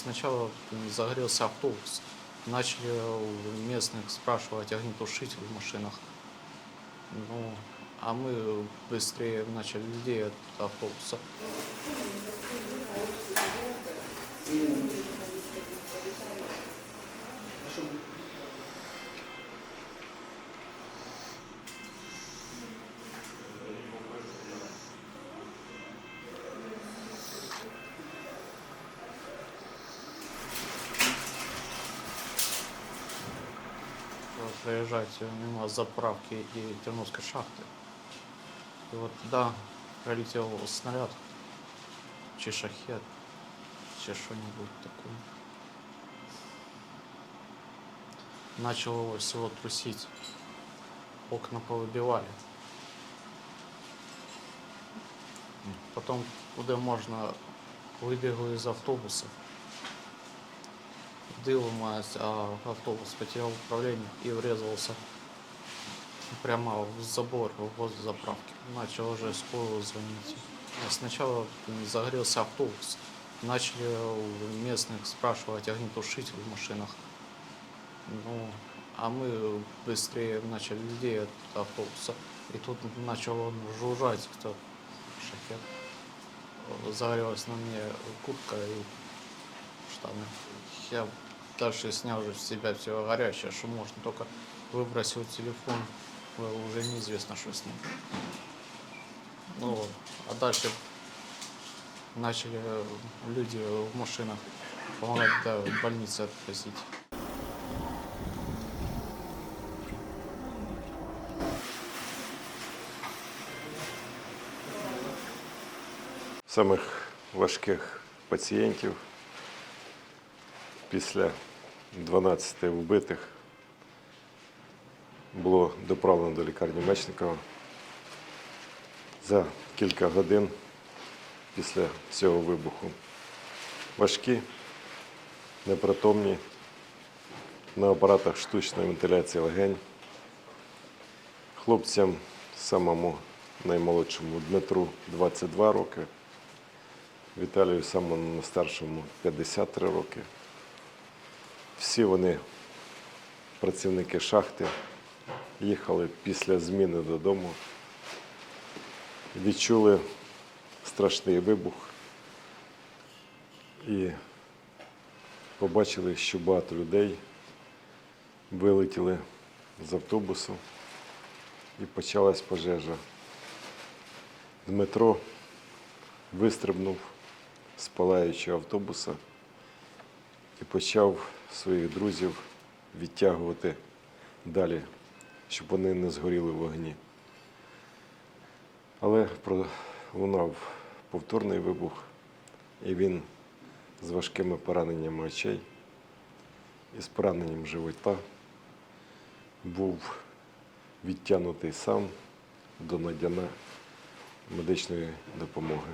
Сначала загорелся автобус. Начали у местных спрашивать огнетушитель в машинах. Ну, а мы быстрее начали людей от автобуса. проезжать мимо заправки и Терновской шахты. И вот туда пролетел снаряд, чи шахет, чи что-нибудь такое. Начал его всего трусить. Окна повыбивали. Потом, куда можно, выбегал из автобуса. Дыломаясь, а автобус потерял управление и врезался прямо в забор возле заправки. Начал уже скорую звонить. А Сначала загорелся автобус. Начали у местных спрашивать огнетушитель в машинах. Ну, а мы быстрее начали людей от автобуса. И тут начал он жужжать, кто шахет. Загорелась на мне куртка и штаны Я дальше снял же с себя все горящее, что можно, только выбросил телефон, э, уже неизвестно, что с ним. Ну, вот. а дальше начали э, люди в машинах помогать до больницы отвозить. самих важких пацієнтів після 12 вбитих було доправлено до лікарні Мечникова. За кілька годин після цього вибуху важкі, непритомні на апаратах штучної вентиляції легень. Хлопцям самому наймолодшому Дмитру 22 роки, Віталію самому старшому 53 роки. Всі вони працівники шахти, їхали після зміни додому, відчули страшний вибух і побачили, що багато людей вилетіли з автобусу і почалась пожежа. Дмитро вистрибнув з палаючого автобуса і почав своїх друзів відтягувати далі, щоб вони не згоріли в вогні. Але пролунав повторний вибух, і він з важкими пораненнями очей і з пораненням живота був відтягнутий сам до надання медичної допомоги.